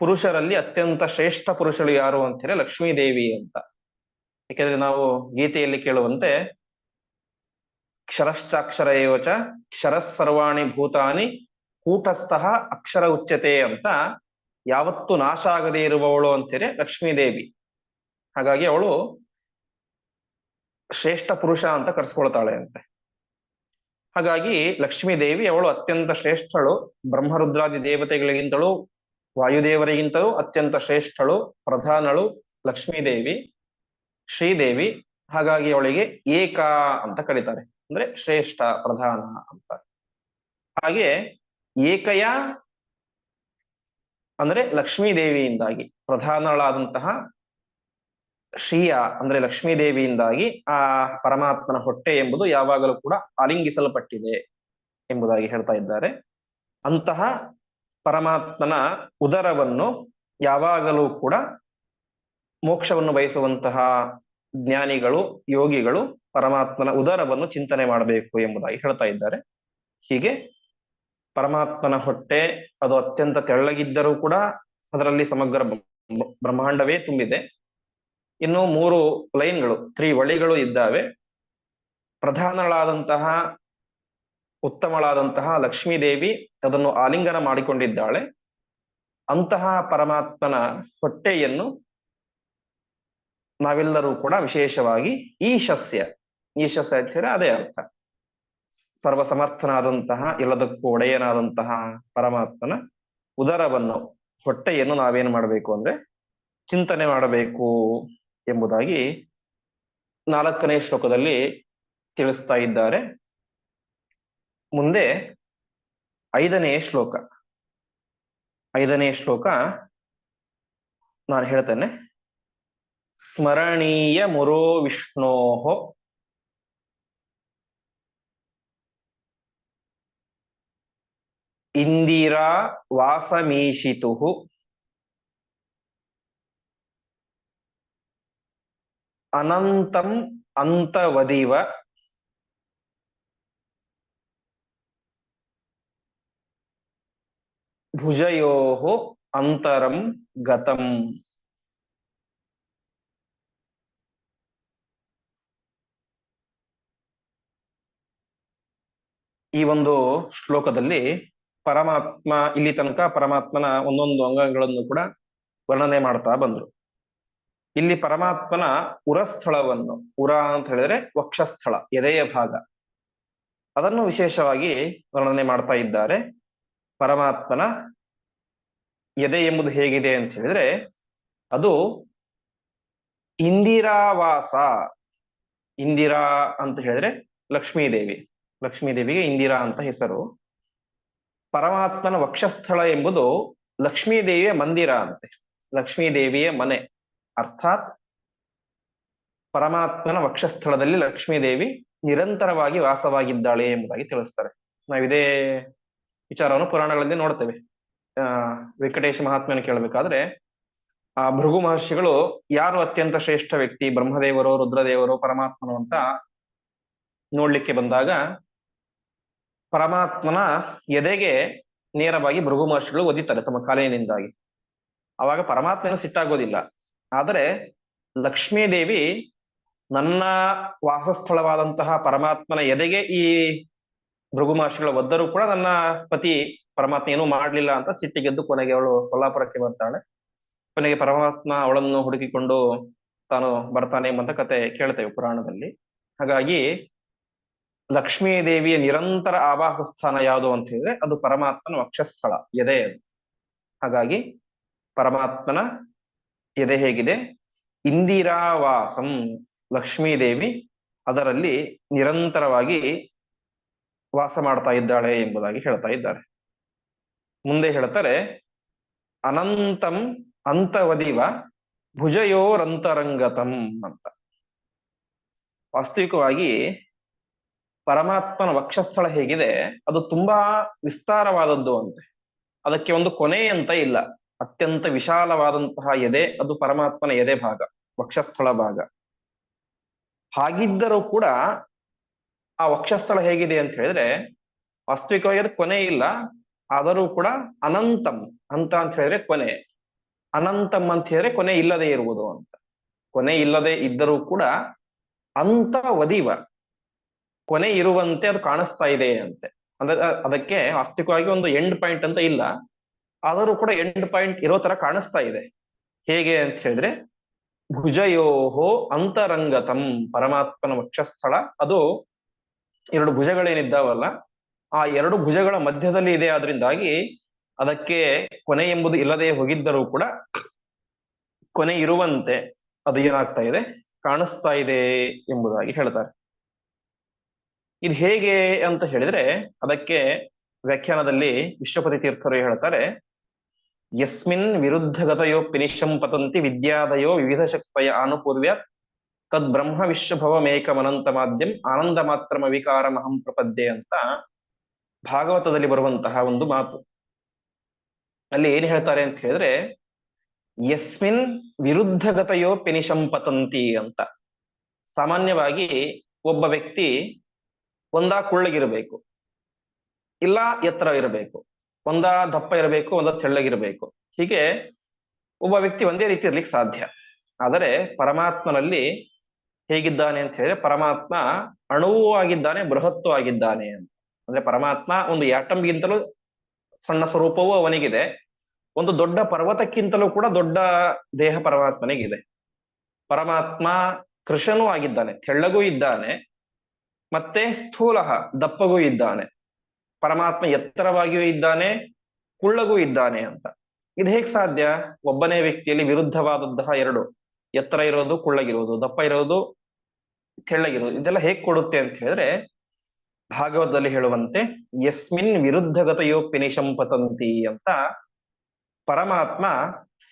ಪುರುಷರಲ್ಲಿ ಅತ್ಯಂತ ಶ್ರೇಷ್ಠ ಪುರುಷರು ಯಾರು ಅಂತ ಹೇಳಿ ಲಕ್ಷ್ಮೀದೇವಿ ಅಂತ. ಯಾಕೆಂದ್ರೆ ನಾವು ಗೀತೆಯಲ್ಲಿ ಕೇಳುವಂತೆ ಕ್ಷರಶ್ಚಾಕ್ಷರ ಯೋಚ ಕ್ಷರಸರ್ವಾಣಿ ಭೂತಾನಿ, ಕೂಟಸ್ಥಃ ಅಕ್ಷರ ಉಚ್ಚತೆ ಅಂತ ಯಾವತ್ತು ನಾಶ ಆಗದೇ ಇರುವವಳು ಅಂತೇಳಿ ಲಕ್ಷ್ಮೀದೇವಿ. ಹಾಗಾಗಿ ಅವಳು ಶ್ರೇಷ್ಠ ಪುರುಷ ಅಂತ ಕರೆಸ್ಕೊಳ್ತಾಳೆ ಅಂತೆ. ಹಾಗಾಗಿ ಲಕ್ಷ್ಮೀದೇವಿ ಅವಳು ಅತ್ಯಂತ ಶ್ರೇಷ್ಠಳು, ಬ್ರಹ್ಮರುದ್ರಾದಿ ದೇವತೆಗಳಿಗಿಂತಲೂ, ವಾಯುದೇವರಿಗಿಂತಲೂ ಅತ್ಯಂತ ಶ್ರೇಷ್ಠಳು, ಪ್ರಧಾನಳು ಲಕ್ಷ್ಮೀದೇವಿ. ಶ್ರೀದೇವಿ, ಹಾಗಾಗಿ ಅವಳಿಗೆ ಏಕ ಅಂತ ಕರೀತಾರೆ. ಅಂದ್ರೆ ಶ್ರೇಷ್ಠ ಪ್ರಧಾನ ಅಂತ. ಹಾಗೆ ಏಕಯ ಅಂದ್ರೆ ಲಕ್ಷ್ಮೀದೇವಿಯಿಂದಾಗಿ, ಪ್ರಧಾನಳಾದಂತಹ ಶ್ರೀಯ ಅಂದ್ರೆ ಲಕ್ಷ್ಮೀದೇವಿಯಿಂದಾಗಿ ಆ ಪರಮಾತ್ಮನ ಹೊಟ್ಟೆ ಎಂಬುದು ಯಾವಾಗಲೂ ಕೂಡ ಆಲಿಂಗಿಸಲ್ಪಟ್ಟಿದೆ ಎಂಬುದಾಗಿ ಹೇಳ್ತಾ ಇದ್ದಾರೆ. ಅಂತಹ ಪರಮಾತ್ಮನ ಉದರವನ್ನು ಯಾವಾಗಲೂ ಕೂಡ ಮೋಕ್ಷವನ್ನು ಬಯಸುವಂತಹ ಜ್ಞಾನಿಗಳು, ಯೋಗಿಗಳು ಪರಮಾತ್ಮನ ಉದರವನ್ನು ಚಿಂತನೆ ಮಾಡಬೇಕು ಎಂಬುದಾಗಿ ಹೇಳ್ತಾ ಇದ್ದಾರೆ. ಹೀಗೆ ಪರಮಾತ್ಮನ ಹೊಟ್ಟೆ ಅದು ಅತ್ಯಂತ ತೆಳ್ಳಗಿದ್ದರೂ ಕೂಡ ಅದರಲ್ಲಿ ಸಮಗ್ರ ಬ್ರಹ್ಮಾಂಡವೇ ತುಂಬಿದೆ. ಇನ್ನು ಮೂರು ಲೈನ್ಗಳು ತ್ರಿವಳಿಗಳು ಇದ್ದಾವೆ. ಪ್ರಧಾನಳಾದಂತಹ, ಉತ್ತಮಳಾದಂತಹ ಲಕ್ಷ್ಮೀದೇವಿ ಅದನ್ನು ಆಲಿಂಗನ ಮಾಡಿಕೊಂಡಿದ್ದಾಳೆ. ಅಂತಹ ಪರಮಾತ್ಮನ ಹೊಟ್ಟೆಯನ್ನು ನಾವೆಲ್ಲರೂ ಕೂಡ ವಿಶೇಷವಾಗಿ ಈಶಸ್ಯ ಈಶಸ್ಯ ಅಂತ ಹೇಳಿದ್ರೆ ಅದೇ ಅರ್ಥ. ಸರ್ವಸಮರ್ಥನಾದಂತಹ, ಎಲ್ಲದಕ್ಕೂ ಒಡೆಯನಾದಂತಹ ಪರಮಾತ್ಮನ ಉದರವನ್ನು, ಹೊಟ್ಟೆಯನ್ನು ನಾವೇನು ಮಾಡಬೇಕು ಅಂದ್ರೆ ಚಿಂತನೆ ಮಾಡಬೇಕು ಎಂಬುದಾಗಿ ನಾಲ್ಕನೇ ಶ್ಲೋಕದಲ್ಲಿ ತಿಳಿಸ್ತಾ ಇದ್ದಾರೆ. ಮುಂದೆ ಐದನೇ ಶ್ಲೋಕ. ಐದನೇ ಶ್ಲೋಕ ನಾನು ಹೇಳ್ತೇನೆ. ಸ್ಮರಣೀಯ ಮುರೋ ವಿಷ್ಣೋಹೋ ಇಂದಿರಾ ವಾಸಮೀಶಿತು ಅನಂತಂ ಅಂತವದಿವ ಭುಜಯೋ ಅಂತರಂ ಈ ಒಂದು ಶ್ಲೋಕದಲ್ಲಿ ಪರಮಾತ್ಮ, ಇಲ್ಲಿ ತನಕ ಪರಮಾತ್ಮನ ಒಂದೊಂದು ಅಂಗಗಳನ್ನು ಕೂಡ ವರ್ಣನೆ ಮಾಡ್ತಾ ಬಂದ್ರು. ಇಲ್ಲಿ ಪರಮಾತ್ಮನ ಉರಸ್ಥಳವನ್ನು, ಉರ ಅಂತ ಹೇಳಿದ್ರೆ ವಕ್ಷಸ್ಥಳ, ಎದೆಯ ಭಾಗ. ಅದನ್ನು ವಿಶೇಷವಾಗಿ ವರ್ಣನೆ ಮಾಡ್ತಾ ಇದ್ದಾರೆ. ಪರಮಾತ್ಮನ ಎದೆ ಎಂಬುದು ಹೇಗಿದೆ ಅಂತ ಹೇಳಿದ್ರೆ, ಅದು ಇಂದಿರಾವಾಸ, ಇಂದಿರಾ ಅಂತ ಹೇಳಿದ್ರೆ ಲಕ್ಷ್ಮೀದೇವಿ. ಲಕ್ಷ್ಮೀದೇವಿಗೆ ಇಂದಿರಾ ಅಂತ ಹೆಸರು. ಪರಮಾತ್ಮನ ವಕ್ಷಸ್ಥಳ ಎಂಬುದು ಲಕ್ಷ್ಮೀದೇವಿಯ ಮಂದಿರ ಅಂತೆ. ಲಕ್ಷ್ಮೀದೇವಿಯ ಮನೆ. ಅರ್ಥಾತ್ ಪರಮಾತ್ಮನ ವಕ್ಷಸ್ಥಳದಲ್ಲಿ ಲಕ್ಷ್ಮೀದೇವಿ ನಿರಂತರವಾಗಿ ವಾಸವಾಗಿದ್ದಾಳೆ ಎಂಬುದಾಗಿ ತಿಳಿಸ್ತಾರೆ. ನಾವಿದೇ ವಿಚಾರವನ್ನು ಪುರಾಣಗಳಲ್ಲಿ ನೋಡ್ತೇವೆ. ಆ, ವೆಂಕಟೇಶ ಮಹಾತ್ಮನ ಕೇಳಬೇಕಾದ್ರೆ, ಆ ಭೃಗು ಮಹರ್ಷಿಗಳು ಯಾರು ಅತ್ಯಂತ ಶ್ರೇಷ್ಠ ವ್ಯಕ್ತಿ, ಬ್ರಹ್ಮದೇವರು, ರುದ್ರದೇವರು, ಪರಮಾತ್ಮನು ಅಂತ ನೋಡ್ಲಿಕ್ಕೆ ಬಂದಾಗ ಪರಮಾತ್ಮನ ಎದೆಗೆ ನೇರವಾಗಿ ಭೃಗು ಮಹರ್ಷಿಗಳು ಒದಿತಾರೆ ತಮ್ಮ ಕಾಲೇನಿಂದಾಗಿ. ಅವಾಗ ಪರಮಾತ್ಮನು ಸಿಟ್ಟಾಗೋದಿಲ್ಲ ಆದರೆ ಲಕ್ಷ್ಮೀದೇವಿ ನನ್ನ ವಾಸಸ್ಥಳವಾದಂತಹ ಪರಮಾತ್ಮನ ಎದೆಗೆ ಈ ಭೃಗು ಮಹರ್ಷಿಗಳ ಒದ್ದರೂ ಕೂಡ ನನ್ನ ಪತಿ ಪರಮಾತ್ಮ ಏನೂ ಮಾಡಲಿಲ್ಲ ಅಂತ ಸಿಟ್ಟಿಗೆದ್ದು ಕೊನೆಗೆ ಅವಳು ಕೊಲ್ಲಾಪುರಕ್ಕೆ ಬರ್ತಾಳೆ. ಕೊನೆಗೆ ಪರಮಾತ್ಮ ಅವಳನ್ನು ಹುಡುಕಿಕೊಂಡು ತಾನು ಬರ್ತಾನೆ ಎಂಬಂತ ಕತೆ ಕೇಳ್ತೇವೆ ಪುರಾಣದಲ್ಲಿ. ಹಾಗಾಗಿ ಲಕ್ಷ್ಮೀ ದೇವಿಯ ನಿರಂತರ ಆವಾಸ ಸ್ಥಾನ ಯಾವುದು ಅಂತ ಹೇಳಿದ್ರೆ ಅದು ಪರಮಾತ್ಮನ ವಕ್ಷಸ್ಥಳ, ಎದೆ. ಹಾಗಾಗಿ ಪರಮಾತ್ಮನ ಎದೆ ಹೇಗಿದೆ? ಇಂದಿರಾವಾಸಂ ಲಕ್ಷ್ಮೀ ದೇವಿ ಅದರಲ್ಲಿ ನಿರಂತರವಾಗಿ ವಾಸ ಮಾಡ್ತಾ ಇದ್ದಾಳೆ ಎಂಬುದಾಗಿ ಹೇಳ್ತಾ ಇದ್ದಾರೆ. ಮುಂದೆ ಹೇಳ್ತಾರೆ, ಅನಂತಂ ಅಂತವದಿವ ಭುಜಯೋರಂತರಂಗತಂ ಅಂತ. ವಾಸ್ತವಿಕವಾಗಿ ಪರಮಾತ್ಮನ ವಕ್ಷಸ್ಥಳ ಹೇಗಿದೆ, ಅದು ತುಂಬಾ ವಿಸ್ತಾರವಾದದ್ದು ಅಂತೆ. ಅದಕ್ಕೆ ಒಂದು ಕೊನೆ ಅಂತ ಇಲ್ಲ. ಅತ್ಯಂತ ವಿಶಾಲವಾದಂತಹ ಎದೆ, ಅದು ಪರಮಾತ್ಮನ ಎದೆ ಭಾಗ, ವಕ್ಷಸ್ಥಳ ಭಾಗ. ಹಾಗಿದ್ದರೂ ಕೂಡ ಆ ವಕ್ಷಸ್ಥಳ ಹೇಗಿದೆ ಅಂತ ಹೇಳಿದ್ರೆ, ವಾಸ್ತವಿಕವಾಗಿ ಅದು ಕೊನೆ ಇಲ್ಲ, ಆದರೂ ಕೂಡ ಅನಂತಂ ಅಂತ ಅಂತ ಹೇಳಿದ್ರೆ ಕೊನೆ. ಅನಂತಂ ಅಂತ ಹೇಳಿದ್ರೆ ಕೊನೆ ಇಲ್ಲದೆ ಇರುವುದು ಅಂತ. ಕೊನೆ ಇಲ್ಲದೆ ಇದ್ದರೂ ಕೂಡ ಅಂತ ವದಿವ ಕೊನೆ ಇರುವಂತೆ ಅದು ಕಾಣಿಸ್ತಾ ಇದೆ ಅಂತೆ. ಅಂದ್ರೆ ಅದಕ್ಕೆ ಆಸ್ತಿಕವಾಗಿ ಒಂದು ಎಂಡ್ ಪಾಯಿಂಟ್ ಅಂತ ಇಲ್ಲ. ಆದರೂ ಕೂಡ ಎಂಡ್ ಪಾಯಿಂಟ್ ಇರೋ ತರ ಕಾಣಿಸ್ತಾ ಇದೆ. ಹೇಗೆ ಅಂತ ಹೇಳಿದ್ರೆ, ಭುಜಯೋಹೋ ಅಂತರಂಗತಂ ಪರಮಾತ್ಮನ ವಕ್ಷಸ್ಥಳ. ಅದು ಎರಡು ಭುಜಗಳೇನಿದ್ದಾವಲ್ಲ, ಆ ಎರಡು ಭುಜಗಳ ಮಧ್ಯದಲ್ಲಿ ಇದೆ. ಆದ್ರಿಂದಾಗಿ ಅದಕ್ಕೆ ಕೊನೆ ಎಂಬುದು ಇಲ್ಲದೆ ಹೋಗಿದ್ದರೂ ಕೂಡ ಕೊನೆ ಇರುವಂತೆ ಅದು ಏನಾಗ್ತಾ ಇದೆ, ಕಾಣಿಸ್ತಾ ಇದೆ ಎಂಬುದಾಗಿ ಹೇಳ್ತಾರೆ. ಇದು ಹೇಗೆ ಅಂತ ಹೇಳಿದ್ರೆ, ಅದಕ್ಕೆ ವ್ಯಾಖ್ಯಾನದಲ್ಲಿ ವಿಶ್ವಪತಿ ತೀರ್ಥರು ಹೇಳ್ತಾರೆ, ಯಸ್ಮಿನ್ ವಿರುದ್ಧಗತಯೋ ಪಿನಿಶಂ ಪತಂತಿ ವಿದ್ಯಾದಯೋ ವಿವಿಧ ಶಕ್ತಯ ಅನುಪೂರ್ವ್ಯ ತದ್ ಬ್ರಹ್ಮ ವಿಶ್ವಭವಮೇಕಮನಂತ ಮಾಧ್ಯಂ ಆನಂದ ಮಾತ್ರಮ ವಿಕಾರಮಹಂ ಪ್ರಪದ್ಯೆ ಅಂತ ಭಾಗವತದಲ್ಲಿ ಬರುವಂತಹ ಒಂದು ಮಾತು. ಅಲ್ಲಿ ಏನ್ ಹೇಳ್ತಾರೆ ಅಂತ ಹೇಳಿದ್ರೆ, ಯಸ್ಮಿನ್ ವಿರುದ್ಧಗತಯೋ ಪಿನಿಶಂ ಪತಂತಿ ಅಂತ. ಸಾಮಾನ್ಯವಾಗಿ ಒಬ್ಬ ವ್ಯಕ್ತಿ ಒಂದಾ ಕುಳ್ಳಗಿರಬೇಕು. ಇಲ್ಲ ಎತ್ತರ ಇರಬೇಕು. ಒಂದ ದಪ್ಪ ಇರಬೇಕು, ಒಂದ ತೆಳ್ಳಗಿರಬೇಕು. ಹೀಗೆ ಒಬ್ಬ ವ್ಯಕ್ತಿ ಒಂದೇ ರೀತಿ ಇರ್ಲಿಕ್ಕೆ ಸಾಧ್ಯ. ಆದರೆ ಪರಮಾತ್ಮನಲ್ಲಿ ಹೇಗಿದ್ದಾನೆ ಅಂತ ಹೇಳಿದ್ರೆ ಪರಮಾತ್ಮ ಅಣುವೂ ಆಗಿದ್ದಾನೆ, ಬೃಹತ್ತು ಆಗಿದ್ದಾನೆ ಅಂತ. ಅಂದ್ರೆ ಪರಮಾತ್ಮ ಒಂದು ಯಾಟಂಗಿಂತಲೂ ಸಣ್ಣ ಸ್ವರೂಪವೂ ಅವನಿಗಿದೆ. ಒಂದು ದೊಡ್ಡ ಪರ್ವತಕ್ಕಿಂತಲೂ ಕೂಡ ದೊಡ್ಡ ದೇಹ ಪರಮಾತ್ಮನಿಗಿದೆ. ಪರಮಾತ್ಮ ಕೃಷನೂ ಆಗಿದ್ದಾನೆ, ತೆಳ್ಳಗೂ ಇದ್ದಾನೆ. ಮತ್ತೆ ಸ್ಥೂಲ ದಪ್ಪಗೂ ಇದ್ದಾನೆ. ಪರಮಾತ್ಮ ಎತ್ತರವಾಗಿಯೂ ಇದ್ದಾನೆ, ಕುಳ್ಳಗೂ ಇದ್ದಾನೆ ಅಂತ. ಇದು ಹೇಗ್ ಸಾಧ್ಯ? ಒಬ್ಬನೇ ವ್ಯಕ್ತಿಯಲ್ಲಿ ವಿರುದ್ಧವಾದಂತಹ ಎರಡು. ಎತ್ತರ ಇರೋದು, ಕುಳ್ಳಗಿರೋದು. ದಪ್ಪ ಇರೋದು, ತೆಳ್ಳಗಿರೋದು. ಇದೆಲ್ಲ ಹೇಗ್ ಕೊಡುತ್ತೆ ಅಂತ ಹೇಳಿದ್ರೆ, ಭಾಗವತದಲ್ಲಿ ಹೇಳುವಂತೆ, ಯಸ್ಮಿನ್ ವಿರುದ್ಧಗತಯೋ ಪಿನಿಶಂ ಪತಂತಿ ಅಂತ ಪರಮಾತ್ಮ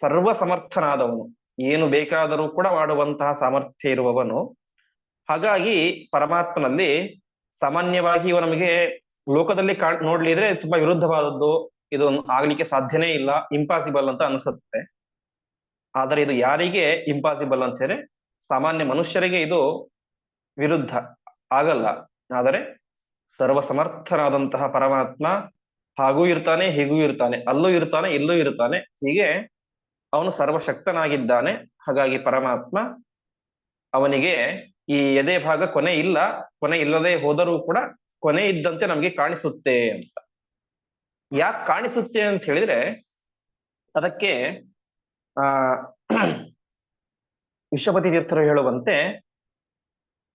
ಸರ್ವ ಸಮರ್ಥನಾದವನು ಏನು ಬೇಕಾದರೂ ಕೂಡ ಮಾಡುವಂತಹ ಸಾಮರ್ಥ್ಯ ಇರುವವನು. ಹಾಗಾಗಿ ಪರಮಾತ್ಮನಲ್ಲಿ ಸಾಮಾನ್ಯವಾಗಿ ಇವ ನಮಗೆ ಲೋಕದಲ್ಲಿ ಕಾ ನೋಡ್ಲಿದ್ರೆ ತುಂಬಾ ವಿರುದ್ಧವಾದದ್ದು, ಇದು ಆಗ್ಲಿಕ್ಕೆ ಸಾಧ್ಯನೇ ಇಲ್ಲ ಇಂಪಾಸಿಬಲ್ ಅಂತ ಅನ್ಸುತ್ತೆ. ಆದರೆ ಇದು ಯಾರಿಗೆ ಇಂಪಾಸಿಬಲ್ ಅಂತ ಹೇಳಿ, ಸಾಮಾನ್ಯ ಮನುಷ್ಯರಿಗೆ ಇದು ವಿರುದ್ಧ ಆಗಲ್ಲ. ಆದರೆ ಸರ್ವ ಸಮರ್ಥನಾದಂತಹ ಪರಮಾತ್ಮ ಹಾಗೂ ಇರ್ತಾನೆ, ಹೀಗೂ ಇರ್ತಾನೆ, ಅಲ್ಲೂ ಇರ್ತಾನೆ, ಇಲ್ಲೂ ಇರ್ತಾನೆ, ಹೀಗೆ ಅವನು ಸರ್ವಶಕ್ತನಾಗಿದ್ದಾನೆ. ಹಾಗಾಗಿ ಪರಮಾತ್ಮ ಅವನಿಗೆ ಈ ಎದೆ ಭಾಗ ಕೊನೆ ಇಲ್ಲ, ಕೊನೆ ಇಲ್ಲದೆ ಹೋದರೂ ಕೂಡ ಕೊನೆ ಇದ್ದಂತೆ ನಮ್ಗೆ ಕಾಣಿಸುತ್ತೆ ಅಂತ. ಯಾಕೆ ಕಾಣಿಸುತ್ತೆ ಅಂತ ಹೇಳಿದ್ರೆ, ಅದಕ್ಕೆ, ಆ, ವಿಶ್ವಪತಿ ತೀರ್ಥರು ಹೇಳುವಂತೆ,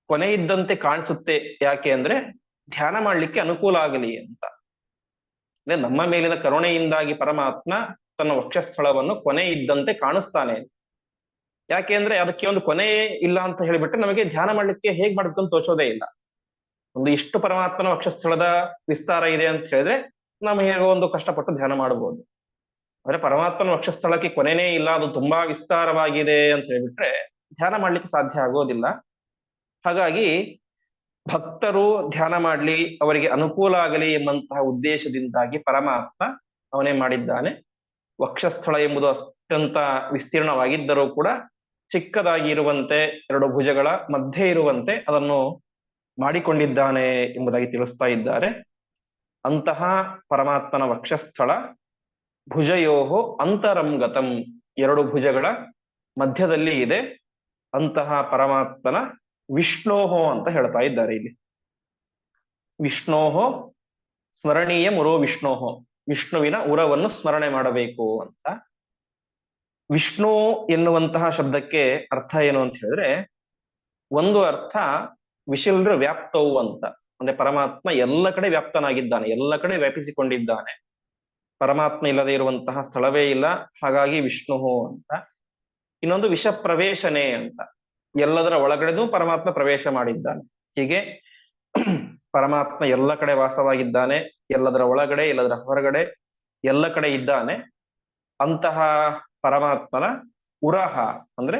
ಕೊನೆ ಇದ್ದಂತೆ ಕಾಣಿಸುತ್ತೆ ಯಾಕೆ ಅಂದ್ರೆ, ಧ್ಯಾನ ಮಾಡ್ಲಿಕ್ಕೆ ಅನುಕೂಲ ಆಗಲಿ ಅಂತ. ಅಂದ್ರೆ ನಮ್ಮ ಮೇಲಿನ ಕರುಣೆಯಿಂದಾಗಿ ಪರಮಾತ್ಮ ತನ್ನ ವಕ್ಷಸ್ಥಳವನ್ನು ಕೊನೆ ಇದ್ದಂತೆ ಕಾಣಿಸ್ತಾನೆ. ಯಾಕೆ ಅಂದ್ರೆ ಅದಕ್ಕೆ ಒಂದು ಕೊನೆ ಇಲ್ಲ ಅಂತ ಹೇಳಿಬಿಟ್ಟು ನಮಗೆ ಧ್ಯಾನ ಮಾಡ್ಲಿಕ್ಕೆ ಹೇಗ್ ಮಾಡ್ಬೇಕು ಅಂತ ತೋಚೋದೇ ಇಲ್ಲ. ಒಂದು ಇಷ್ಟು ಪರಮಾತ್ಮನ ವಕ್ಷಸ್ಥಳದ ವಿಸ್ತಾರ ಇದೆ ಅಂತ ಹೇಳಿದ್ರೆ ನಾವು ಹೇಗೋ ಒಂದು ಕಷ್ಟಪಟ್ಟು ಧ್ಯಾನ ಮಾಡಬಹುದು ಆದ್ರೆ ಪರಮಾತ್ಮನ ವಕ್ಷಸ್ಥಳಕ್ಕೆ ಕೊನೆನೇ ಇಲ್ಲ, ಅದು ತುಂಬಾ ವಿಸ್ತಾರವಾಗಿದೆ ಅಂತ ಹೇಳಿಬಿಟ್ರೆ ಧ್ಯಾನ ಮಾಡ್ಲಿಕ್ಕೆ ಸಾಧ್ಯ ಆಗೋದಿಲ್ಲ. ಹಾಗಾಗಿ ಭಕ್ತರು ಧ್ಯಾನ ಮಾಡ್ಲಿ, ಅವರಿಗೆ ಅನುಕೂಲ ಆಗಲಿ ಎಂಬಂತಹ ಉದ್ದೇಶದಿಂದಾಗಿ ಪರಮಾತ್ಮ ಅವನೇ ಮಾಡಿದ್ದಾನೆ. ವಕ್ಷಸ್ಥಳ ಎಂಬುದು ಅತ್ಯಂತ ವಿಸ್ತೀರ್ಣವಾಗಿದ್ದರೂ ಕೂಡ ಚಿಕ್ಕದಾಗಿ ಇರುವಂತೆ ಎರಡು ಭುಜಗಳ ಮಧ್ಯೆ ಇರುವಂತೆ ಅದನ್ನು ಮಾಡಿಕೊಂಡಿದ್ದಾನೆ ಎಂಬುದಾಗಿ ತಿಳಿಸ್ತಾ ಇದ್ದಾರೆ. ಅಂತಹ ಪರಮಾತ್ಮನ ವಕ್ಷಸ್ಥಳ ಭುಜಯೋಹೋ ಅಂತರಂಗತಂ ಎರಡು ಭುಜಗಳ ಮಧ್ಯದಲ್ಲಿ ಇದೆ. ಅಂತಹ ಪರಮಾತ್ಮನ ವಿಷ್ಣೋಹೋ ಅಂತ ಹೇಳ್ತಾ ಇದ್ದಾರೆ ಇಲ್ಲಿ. ವಿಷ್ಣೋಹೋ ಸ್ಮರಣೀಯ ಮುರೋ ವಿಷ್ಣೋಹೋ, ವಿಷ್ಣುವಿನ ಉರವನ್ನು ಸ್ಮರಣೆ ಮಾಡಬೇಕು ಅಂತ ವಿಷ್ಣು ಎನ್ನುವಂತಹ ಶಬ್ದಕ್ಕೆ ಅರ್ಥ ಏನು ಅಂತ ಹೇಳಿದ್ರೆ, ಒಂದು ಅರ್ಥ ವಿಶಿಲ್ರ ವ್ಯಾಪ್ತವು ಅಂತ. ಅಂದ್ರೆ ಪರಮಾತ್ಮ ಎಲ್ಲ ಕಡೆ ವ್ಯಾಪ್ತನಾಗಿದ್ದಾನೆ, ಎಲ್ಲ ಕಡೆ ವ್ಯಾಪಿಸಿಕೊಂಡಿದ್ದಾನೆ. ಪರಮಾತ್ಮ ಇಲ್ಲದೆ ಇರುವಂತಹ ಸ್ಥಳವೇ ಇಲ್ಲ, ಹಾಗಾಗಿ ವಿಷ್ಣು ಅಂತ. ಇನ್ನೊಂದು ವಿಷ ಪ್ರವೇಶನೆ ಅಂತ. ಎಲ್ಲದರ ಒಳಗಡೆನೂ ಪರಮಾತ್ಮ ಪ್ರವೇಶ ಮಾಡಿದ್ದಾನೆ. ಹೀಗೆ ಪರಮಾತ್ಮ ಎಲ್ಲ ಕಡೆ ವಾಸವಾಗಿದ್ದಾನೆ, ಎಲ್ಲದರ ಒಳಗಡೆ, ಎಲ್ಲದರ ಹೊರಗಡೆ, ಎಲ್ಲ ಕಡೆ ಇದ್ದಾನೆ. ಅಂತಹ ಪರಮಾತ್ಮನ ಉರಹ ಅಂದ್ರೆ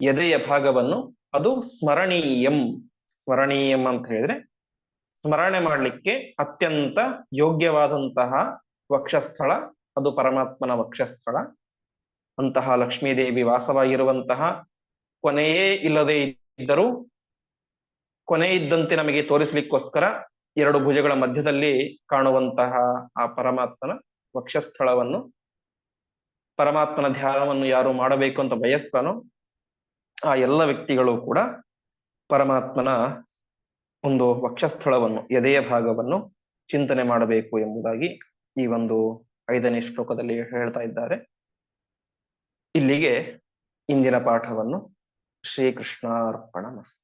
ಎದೆಯ ಭಾಗವನ್ನು ಅದು ಸ್ಮರಣೀಯಂ. ಸ್ಮರಣೀಯಂ ಅಂತ ಹೇಳಿದ್ರೆ ಸ್ಮರಣೆ ಮಾಡಲಿಕ್ಕೆ ಅತ್ಯಂತ ಯೋಗ್ಯವಾದಂತಹ ವಕ್ಷಸ್ಥಳ, ಅದು ಪರಮಾತ್ಮನ ವಕ್ಷಸ್ಥಳ. ಅಂತಹ ಲಕ್ಷ್ಮೀದೇವಿ ವಾಸವಾಗಿರುವಂತಹ ಕೊನೆಯೇ ಇಲ್ಲದೆ ಇದ್ದರೂ, ಕೊನೆ ಇದ್ದಂತೆ ನಮಗೆ ತೋರಿಸಲಿಕ್ಕೋಸ್ಕರ ಎರಡು ಭುಜಗಳ ಮಧ್ಯದಲ್ಲಿ ಕಾಣುವಂತಹ ಆ ಪರಮಾತ್ಮನ ವಕ್ಷಸ್ಥಳವನ್ನು ಪರಮಾತ್ಮನ ಧ್ಯಾನವನ್ನು ಯಾರು ಮಾಡಬೇಕು ಅಂತ ಬಯಸ್ತಾನೋ ಆ ಎಲ್ಲ ವ್ಯಕ್ತಿಗಳು ಕೂಡ ಪರಮಾತ್ಮನ ಒಂದು ವಕ್ಷಸ್ಥಳವನ್ನು, ಎದೆಯ ಭಾಗವನ್ನು ಚಿಂತನೆ ಮಾಡಬೇಕು ಎಂಬುದಾಗಿ ಈ ಒಂದು ಐದನೇ ಶ್ಲೋಕದಲ್ಲಿ ಹೇಳ್ತಾ ಇದ್ದಾರೆ. ಇಲ್ಲಿಗೆ ಇಂದಿನ ಪಾಠವನ್ನು ಶ್ರೀಕೃಷ್ಣಾರ್ಪಣ ಮಸ್ತು